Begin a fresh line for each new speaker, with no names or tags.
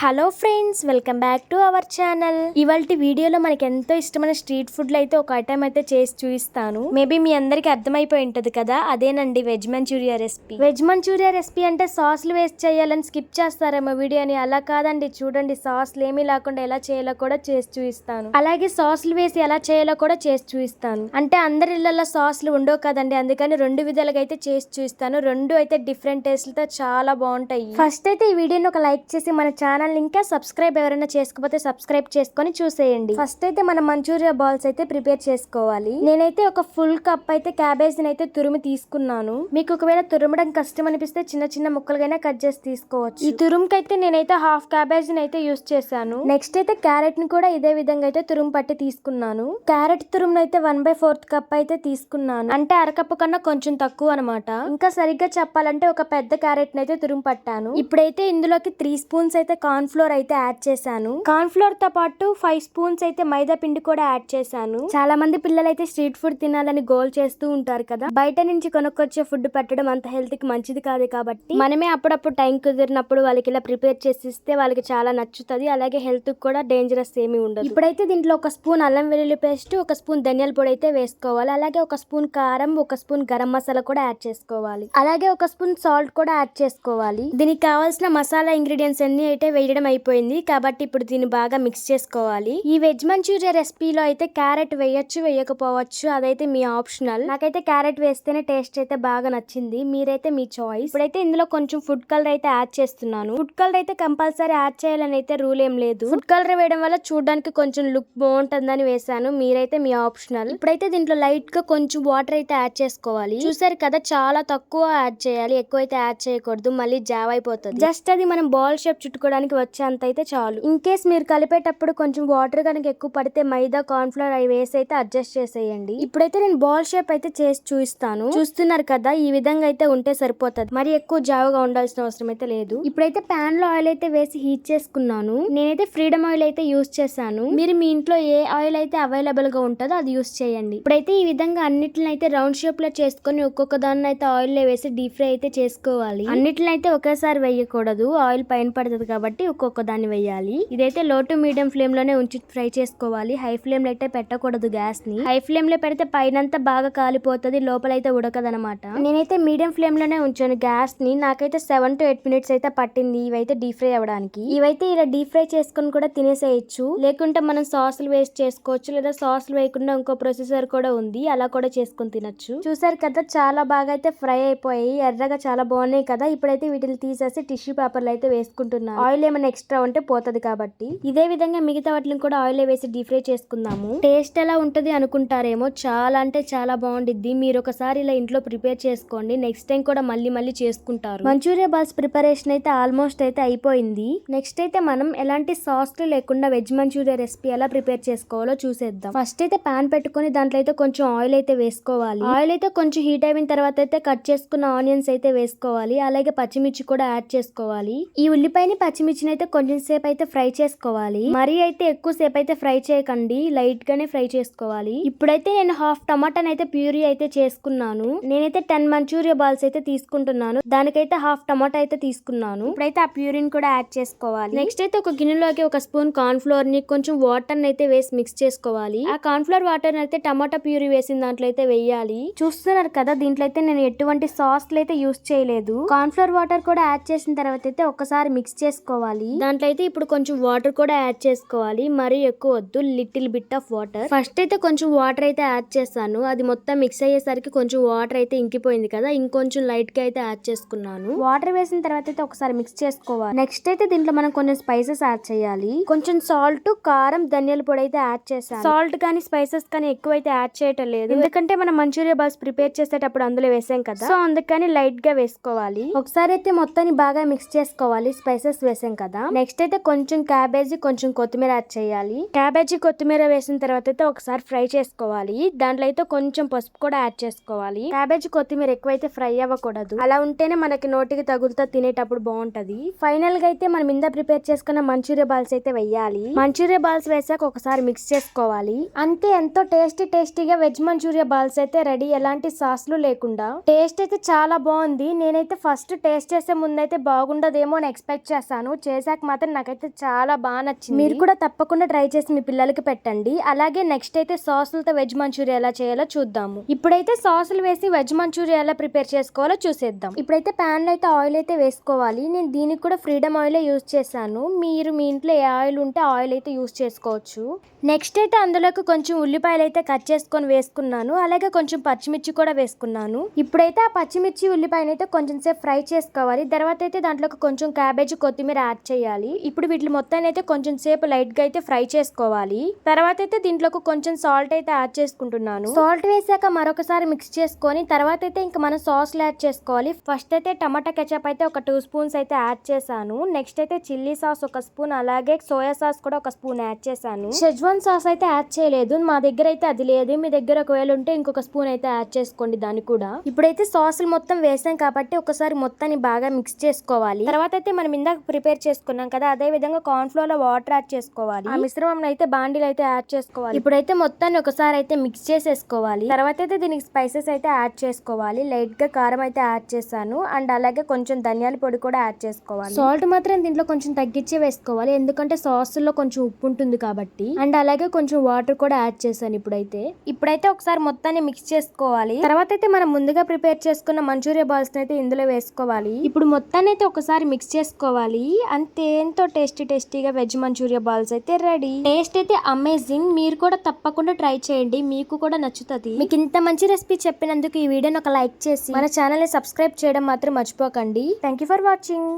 Hello friends welcome back to our channel ఇవాళ వీడియోలో మనకి ఎంతో ఇష్టమైన స్ట్రీట్ ఫుడ్లు అయితే ఒక ఐటమ్ అయితే చేసి చూపిస్తాను. మేబీ మీ అందరికి అర్థమైపోయి ఉంటది కదా? అదేనండి veg manchurian recipe veg manchurian recipe అంటే సాస్లు వేసి చేయాలని స్కిప్ చేస్తారేమో వీడియోని అలా కాదండి చూడండి సాస్లు ఏమీ లేకుండా ఎలా చేయాలో కూడా చేసి చూపిస్తాను. అలాగే సాస్లు వేసి ఎలా చేయాలో కూడా చేసి చూపిస్తాను. అంటే అందరి ఇళ్ళలో సాస్లు ఉండవు కదండి అందుకని రెండు విధాలుగా అయితే చేసి చూపిస్తాను. రెండు అయితే డిఫరెంట్ టేస్ట్లతో చాలా బాగుంటాయి. ఫస్ట్ అయితే ఈ వీడియోని ఒక లైక్ చేసి మన ఛానల్ ఇంకా సబ్స్క్రైబ్ ఎవరైనా చేసుకోకపోతే సబ్స్క్రైబ్ చేసుకొని చూసేయండి. ఫస్ట్ అయితే మన మంచూరియా బాల్స్ అయితే ప్రిపేర్ చేసుకోవాలి. నేనైతే ఒక ఫుల్ కప్ అయితే క్యాబేజీని అయితే తురిమి తీసుకున్నాను. మీకు ఒకవేళ తురమడం కష్టం అనిపిస్తే చిన్న చిన్న ముక్కలుగైనా కట్ చేసి తీసుకోవచ్చు. ఈ తురుముకి అయితే నేనైతే హాఫ్ క్యాబేజీని అయితే యూస్ చేశాను. నెక్స్ట్ అయితే క్యారెట్ని కూడా ఇదే విధంగా అయితే తురుము పట్టి తీసుకున్నాను. క్యారెట్ తురుము అయితే వన్ బై ఫోర్త్ కప్ అయితే తీసుకున్నాను. అంటే అరకప్పు కన్నా కొంచెం తక్కువ అనమాట ఇంకా సరిగ్గా చెప్పాలంటే ఒక పెద్ద క్యారెట్ని అయితే తురుము పట్టాను. ఇప్పుడైతే ఇందులోకి త్రీ స్పూన్స్ అయితే కార్న్ ఫ్లోర్ అయితే యాడ్ చేశాను. కార్న్ ఫ్లోర్తో పాటు ఫైవ్ స్పూన్స్ అయితే మైదా పిండి కూడా యాడ్ చేశాను. చాలా మంది పిల్లలు అయితే స్ట్రీట్ ఫుడ్ తినాలని గోల్ చేస్తూ ఉంటారు కదా. బయట నుంచి కొనుక్కొచ్చే ఫుడ్ పెట్టడం అంత హెల్త్కి మంచిది కాదు కాబట్టి మనమే అప్పుడప్పుడు టైం కుదిరినప్పుడు వాళ్ళకి ఇలా ప్రిపేర్ చేసి ఇస్తే వాళ్ళకి చాలా నచ్చుతుంది. అలాగే హెల్త్ కూడా డేంజరస్ ఏమీ ఉండదు. ఇప్పుడైతే దీంట్లో ఒక స్పూన్ అల్లం వెల్లుల్లి పేస్ట్ ఒక స్పూన్ ధనియాల పొడి అయితే వేసుకోవాలి. అలాగే ఒక స్పూన్ కారం ఒక స్పూన్ గరం మసాలా కూడా యాడ్ చేసుకోవాలి. అలాగే ఒక స్పూన్ సాల్ట్ కూడా యాడ్ చేసుకోవాలి. దీనికి కావాల్సిన మసాలా ఇంగ్రీడియంట్స్ అన్ని అయితే వేయడం అయిపోయింది. కాబట్టి ఇప్పుడు దీన్ని బాగా మిక్స్ చేసుకోవాలి. ఈ వెజ్ మంచూరియా రెసిపీలో అయితే క్యారెట్ వేయొచ్చు వేయకపోవచ్చు అదైతే మీ ఆప్షనల్. నాకైతే క్యారెట్ వేస్తేనే టేస్ట్ అయితే బాగా నచ్చింది. మీరైతే మీ చాయిస్. ఇప్పుడైతే ఇందులో కొంచెం ఫుడ్ కలర్ అయితే యాడ్ చేస్తున్నాను. ఫుడ్ కలర్ అయితే కంపల్సరీ యాడ్ చేయాలని అయితే రూల్ ఏం లేదు. ఫుడ్ కలర్ వేయడం వల్ల చూడడానికి కొంచెం లుక్ బాగుంటుందని వేసాను మీరైతే మీ ఆప్షనల్. ఇప్పుడైతే దీంట్లో లైట్గా కొంచెం వాటర్ అయితే యాడ్ చేసుకోవాలి. చూసారు కదా చాలా తక్కువ యాడ్ చేయాలి. ఎక్కువ అయితే యాడ్ చేయకూడదు. మళ్ళీ జావ్ అయిపోతుంది. జస్ట్ అది మనం బాల్ షేప్ చుట్టుకోవడానికి వచ్చేంత అయితే చాలు. ఇన్ కేస్ మీరు కలిపేటప్పుడు కొంచెం వాటర్ కనుక ఎక్కువ పడితే మైదా కార్న్ఫ్లవర్ అవి వేసి అయితే అడ్జస్ట్ చేసేయండి. ఇప్పుడైతే నేను బాల్ షేప్ అయితే చేసి చూపిస్తాను. చూస్తున్నారు కదా ఈ విధంగా అయితే ఉంటే సరిపోతుంది. మరి ఎక్కువ జావుగా ఉండాల్సిన అవసరం అయితే లేదు. ఇప్పుడైతే ప్యాన్లో ఆయిల్ అయితే వేసి హీట్ చేసుకున్నాను. నేనైతే ఫ్రీడమ్ ఆయిల్ అయితే యూస్ చేశాను. మీరు మీ ఇంట్లో ఏ ఆయిల్ అయితే అవైలబుల్గా ఉంటుందో అది యూస్ చేయండి. ఇప్పుడైతే ఈ విధంగా అన్నిటిని అయితే రౌండ్ షేప్లో చేసుకొని ఒక్కొక్క దాన్ని అయితే ఆయిల్లో వేసి డీప్ ఫ్రై అయితే చేసుకోవాలి. అన్నిటిని అయితే ఒకేసారి వేయకూడదు. ఆయిల్ పైన పడుతుంది కాబట్టి ఒక్కొక్క దాన్ని వేయాలి. ఇదైతే లో టు మీడియం ఫ్లేమ్లోనే ఉంచి ఫ్రై చేసుకోవాలి. హై ఫ్లేమ్లో అయితే పెట్టకూడదు గ్యాస్ని. హై ఫ్లేమ్లో పెడితే పైనంతా బాగా కాలిపోతుంది లోపల అయితే ఉడకదనమాట నేనైతే మీడియం ఫ్లేమ్లోనే ఉంచాను గ్యాస్ని. నాకైతే సెవెన్ టు ఎయిట్ మినిట్స్ అయితే పట్టింది ఇవైతే డీప్ ఫ్రై అవ్వడానికి. ఇవైతే ఇలా డీప్ ఫ్రై చేసుకొని కూడా తినేసేయచ్చు. లేకుంటే మనం సాసులు వేస్ట్ చేసుకోవచ్చు. లేదా సాసులు వేయకుండా ఇంకో ప్రొసెసర్ కూడా ఉంది. అలా కూడా చేసుకొని తినొచ్చు. చూసారు కదా చాలా బాగా అయితే ఫ్రై అయిపోయాయి. ఎర్రగా చాలా బాగున్నాయి కదా. ఇప్పుడైతే వీటిని తీసేసి టిష్యూ పేపర్లు అయితే వేసుకుంటున్నాను. ఆయిల్ ఏమైనా ఎక్స్ట్రా ఉంటే పోతది కాబట్టి. ఇదే విధంగా మిగతా వాటిని కూడా ఆయిల్ వేసి డీప్ ఫ్రై చేసుకుందాము. టేస్ట్ ఎలా ఉంటది అనుకుంటారేమో చాలా అంటే చాలా బాగుండిద్ది. మీరు ఒకసారి ఇలా ఇంట్లో ప్రిపేర్ చేసుకోండి. నెక్స్ట్ టైం కూడా మళ్ళీ మళ్ళీ చేసుకుంటారు. మంచూరియా బాల్స్ ప్రిపరేషన్ అయితే ఆల్మోస్ట్ అయితే అయిపోయింది. నెక్స్ట్ అయితే మనం ఎలాంటి సాస్లు లేకుండా వెజ్ మంచూరియా రెసిపీ ఎలా ప్రిపేర్ చేసుకోవాలో చూసేద్దాం. ఫస్ట్ అయితే పాన్ పెట్టుకొని దాంట్లో అయితే కొంచెం ఆయిల్ అయితే వేసుకోవాలి. ఆయిల్ అయితే కొంచెం హీట్ అయిన తర్వాత అయితే కట్ చేసుకున్న ఆనియన్స్ అయితే వేసుకోవాలి. అలాగే పచ్చిమిర్చి కూడా యాడ్ చేసుకోవాలి. ఈ ఉల్లిపాయని పచ్చిమిర్చి పచ్చిమిర్చిని అయితే కొంచెం సేపు అయితే ఫ్రై చేసుకోవాలి. మరీ అయితే ఎక్కువ సేపు అయితే ఫ్రై చేయకండి. లైట్ గానే ఫ్రై చేసుకోవాలి. ఇప్పుడైతే నేను హాఫ్ టమాటాని అయితే ప్యూరీ అయితే చేసుకున్నాను. నేనైతే టెన్ మంచూరియా బాల్స్ అయితే తీసుకుంటున్నాను. దానికైతే హాఫ్ టమాటా అయితే తీసుకున్నాను. ఇప్పుడైతే ఆ ప్యూరీని కూడా యాడ్ చేసుకోవాలి. నెక్స్ట్ అయితే ఒక గిన్నెలోకి ఒక స్పూన్ కార్న్ ఫ్లోర్ని కొంచెం వాటర్ అయితే వేసి మిక్స్ చేసుకోవాలి. ఆ కార్న్ ఫ్లోర్ వాటర్ అయితే టమాటా ప్యూరీ వేసిన దాంట్లో అయితే వేయాలి. చూస్తున్నారు కదా దీంట్లో అయితే నేను ఎటువంటి సాస్లు అయితే యూస్ చేయలేదు. కార్న్ ఫ్లోర్ వాటర్ కూడా యాడ్ చేసిన తర్వాత అయితే ఒకసారి మిక్స్ చేసుకోవాలి. దాంట్లో అయితే ఇప్పుడు కొంచెం వాటర్ కూడా యాడ్ చేసుకోవాలి. మరీ ఎక్కువ వద్దు. Little bit of water first అయితే కొంచెం వాటర్ అయితే యాడ్ చేస్తాను అది మొత్తం మిక్స్ అయ్యేసరికి కొంచెం వాటర్ అయితే ఇంకిపోయింది కదా. ఇంకొంచెం లైట్గా అయితే యాడ్ చేసుకున్నాను. వాటర్ వేసిన తర్వాత అయితే ఒకసారి మిక్స్ చేసుకోవాలి. నెక్స్ట్ అయితే దీంట్లో మనం కొన్ని స్పైసెస్ యాడ్ చేయాలి. కొంచెం సాల్ట్ కారం ధనియాల పొడి అయితే యాడ్ చేసాను సాల్ట్ కానీ స్పైసెస్ కానీ ఎక్కువ అయితే యాడ్ చేయటం లేదు. ఎందుకంటే మనం మంచూరియా బాల్స్ ప్రిపేర్ చేసేటప్పుడు అందులో వేసాం కదా. సో అందుకని లైట్గా వేసుకోవాలి. ఒకసారి అయితే మొత్తాన్ని బాగా మిక్స్ చేసుకోవాలి. స్పైసెస్ వేసాం కదా? నెక్స్ట్ అయితే కొంచెం క్యాబేజీ కొంచెం కొత్తిమీర యాడ్ చేయాలి. క్యాబేజీ కొత్తిమీర వేసిన తర్వాత అయితే ఒకసారి ఫ్రై చేసుకోవాలి. దాంట్లో అయితే కొంచెం పసుపు కూడా యాడ్ చేసుకోవాలి. క్యాబేజీ కొత్తిమీర ఎక్కువైతే ఫ్రై అవ్వకూడదు. అలా ఉంటేనే మనకి నోటికి తగులుతా తినేటప్పుడు బాగుంటది. ఫైనల్గా అయితే మనం ఇందా ప్రిపేర్ చేసుకున్న మంచూరియా బాల్స్ అయితే వెయ్యాలి మంచూరియా బాల్స్ వేసాక ఒకసారి మిక్స్ చేసుకోవాలి. అంతే ఎంతో టేస్టీ టేస్టీగా వెజ్ మంచూరియా బాల్స్ అయితే రెడీ. ఎలాంటి సాస్లు లేకుండా. టేస్ట్ అయితే చాలా బాగుంది. నేనైతే ఫస్ట్ టేస్ట్ చేసే ముందైతే బాగుండదేమో అని ఎక్స్పెక్ట్ చేశాను.
చేశాక మాత్రం నాకైతే చాలా బాగా నచ్చింది. మీరు కూడా తప్పకుండా ట్రై చేసి మీ పిల్లలకి పెట్టండి. అలాగే నెక్స్ట్ అయితే సాసులతో వెజ్ మంచూరియా ఎలా చేయాలో చూద్దాము. ఇప్పుడైతే సాసులు వేసి వెజ్ మంచూరియా ఎలా ప్రిపేర్ చేసుకోవాలో చూసేద్దాం. ఇప్పుడైతే ప్యాన్లో అయితే ఆయిల్ అయితే వేసుకోవాలి. నేను దీనికి కూడా ఫ్రీడమ్ ఆయిల్ యూజ్ చేశాను. మీరు మీ ఇంట్లో ఏ ఆయిల్ ఉంటే ఆయిల్ అయితే యూజ్ చేసుకోవచ్చు. నెక్స్ట్ అయితే అందులోకి కొంచెం ఉల్లిపాయలు అయితే కట్ చేసుకొని వేసుకున్నాను. అలాగే కొంచెం పచ్చిమిర్చి కూడా వేసుకున్నాను. ఇప్పుడైతే ఆ పచ్చిమిర్చి ఉల్లిపాయలు అయితే కొంచెం సేపు ఫ్రై చేసుకోవాలి. తర్వాత అయితే దాంట్లోకి కొంచెం క్యాబేజ్ కొత్తిమీర యాడ్ చేయాలి. ఇప్పుడు వీటి మొత్తాన్ని అయితే కొంచెం సేపు లైట్గా అయితే ఫ్రై చేసుకోవాలి. తర్వాత అయితే దీంట్లోకి కొంచెం సాల్ట్ అయితే యాడ్ చేసుకుంటున్నాను. సాల్ట్ వేసాక మరొకసారి మిక్స్ చేసుకొని తర్వాత అయితే ఇంకా మనం సాస్ యాడ్ చేసుకోవాలి. ఫస్ట్ అయితే టమాటా కెచప్ అయితే ఒక టూ స్పూన్స్ అయితే యాడ్ చేశాను. నెక్స్ట్ అయితే చిల్లీ సాస్ ఒక స్పూన్ అలాగే సోయా సాస్ కూడా ఒక స్పూన్ యాడ్ చేశాను. షెజ్వాన్ సాస్ అయితే యాడ్ చేయలేదు. మా దగ్గర అయితే అది లేదు. మీ దగ్గర ఒకవేళ ఉంటే ఇంకొక స్పూన్ అయితే యాడ్ చేసుకోండి దాన్ని కూడా. ఇప్పుడైతే సాసులు మొత్తం వేసాం కాబట్టి ఒకసారి మొత్తాన్ని బాగా మిక్స్ చేసుకోవాలి. తర్వాత అయితే మనం ఇందాక ప్రిపేర్ చేసుకున్నాం కదా అదే విధంగా కార్న్ ఫ్లోర్లో వాటర్ యాడ్ చేసుకోవాలి. ఆ మిశ్రమం అయితే బాండీలు అయితే యాడ్ చేసుకోవాలి. ఇప్పుడైతే మొత్తాన్ని ఒకసారి అయితే మిక్స్ చేసేసుకోవాలి. తర్వాత అయితే దీనికి స్పైసెస్ అయితే యాడ్ చేసుకోవాలి. లైట్గా కారం అయితే యాడ్ చేశాను. అండ్ అలాగే కొంచెం ధనియాల పొడి కూడా యాడ్ చేసుకోవాలి. సాల్ట్ మాత్రం దీంట్లో కొంచెం తగ్గించి వేసుకోవాలి. ఎందుకంటే సాస్లో కొంచెం ఉప్పు ఉంటుంది కాబట్టి. అండ్ అలాగే కొంచెం వాటర్ కూడా యాడ్ చేశాను ఇప్పుడైతే. ఇప్పుడైతే ఒకసారి మొత్తాన్ని మిక్స్ చేసుకోవాలి. తర్వాత అయితే మనం ముందుగా ప్రిపేర్ చేసుకున్న మంచూరియా బాల్స్ అయితే ఇందులో వేసుకోవాలి. ఇప్పుడు మొత్తాన్ని అయితే ఒకసారి మిక్స్ చేసుకోవాలి. అంతే ఎంతో టేస్టీ టేస్టీగా వెజ్ మంచూరియా బాల్స్ అయితే రెడీ టేస్ట్ అయితే అమేజింగ్ మీరు కూడా తప్పకుండా ట్రై చేయండి. మీకు కూడా నచ్చుతుంది. మీకు ఇంత మంచి రెసిపీ చెప్పినందుకు ఈ వీడియోని ఒక లైక్ చేసి మన ఛానల్ని సబ్స్క్రైబ్ చేయడం మాత్రం మర్చిపోకండి. Thank you for watching